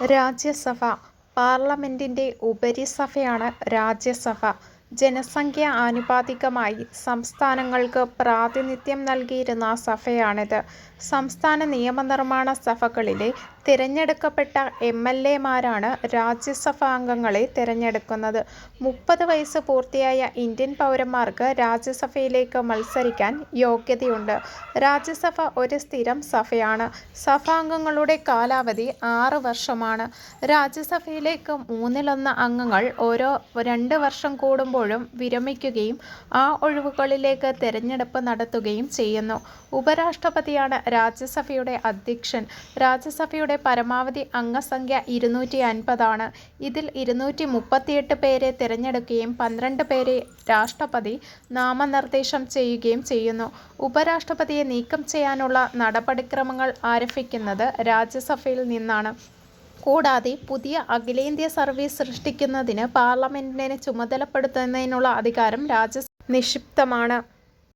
രാജ്യസഭ പാർലമെന്റിന്റെ ഉപരിസഭയാണ് രാജ്യസഭ. ജനസംഖ്യാ ആനുപാതികമായി സംസ്ഥാനങ്ങൾക്ക് പ്രാതിനിധ്യം നൽകിയിരുന്ന സഭയാണിത്. സംസ്ഥാന നിയമനിർമ്മാണ സഭകളിലെ തിരഞ്ഞെടുക്കപ്പെട്ട എം. എൽ. എ. മാരാണ് രാജ്യസഭാംഗങ്ങളെ തിരഞ്ഞെടുക്കുന്നത്. മുപ്പത് വയസ്സ് പൂർത്തിയായ ഇന്ത്യൻ പൗരന്മാർക്ക് രാജ്യസഭയിലേക്ക് മത്സരിക്കാൻ യോഗ്യതയുണ്ട്. രാജ്യസഭ ഒരു സ്ഥിരം സഭയാണ്. സഭാംഗങ്ങളുടെ കാലാവധി ആറ് വർഷമാണ്. രാജ്യസഭയിലേക്ക് മൂന്നിലൊന്ന് അംഗങ്ങൾ ഓരോ രണ്ട് വർഷം കൂടുമ്പോഴും വിരമിക്കുകയും ആ ഒഴിവുകളിലേക്ക് തെരഞ്ഞെടുപ്പ് നടത്തുകയും ചെയ്യുന്നു. ഉപരാഷ്ട്രപതിയാണ് രാജ്യസഭയുടെ അധ്യക്ഷൻ. രാജ്യസഭയുടെ പരമാവധി അംഗസംഖ്യ ഇരുന്നൂറ്റി അൻപതാണ്. ഇതിൽ ഇരുന്നൂറ്റി മുപ്പത്തിയെട്ട് പേരെ തിരഞ്ഞെടുക്കുകയും പന്ത്രണ്ട് പേരെ രാഷ്ട്രപതി നാമനിർദ്ദേശം ചെയ്യുകയും ചെയ്യുന്നു. ഉപരാഷ്ട്രപതിയെ നീക്കം ചെയ്യാനുള്ള നടപടിക്രമങ്ങൾ ആരംഭിക്കുന്നത് രാജ്യസഭയിൽ നിന്നാണ്. കൂടാതെ പുതിയ അഖിലേന്ത്യാ സർവീസ് സൃഷ്ടിക്കുന്നതിന് പാർലമെന്റിനെ ചുമതലപ്പെടുത്തുന്നതിനുള്ള അധികാരം രാജ്യ നിക്ഷിപ്തമാണ്.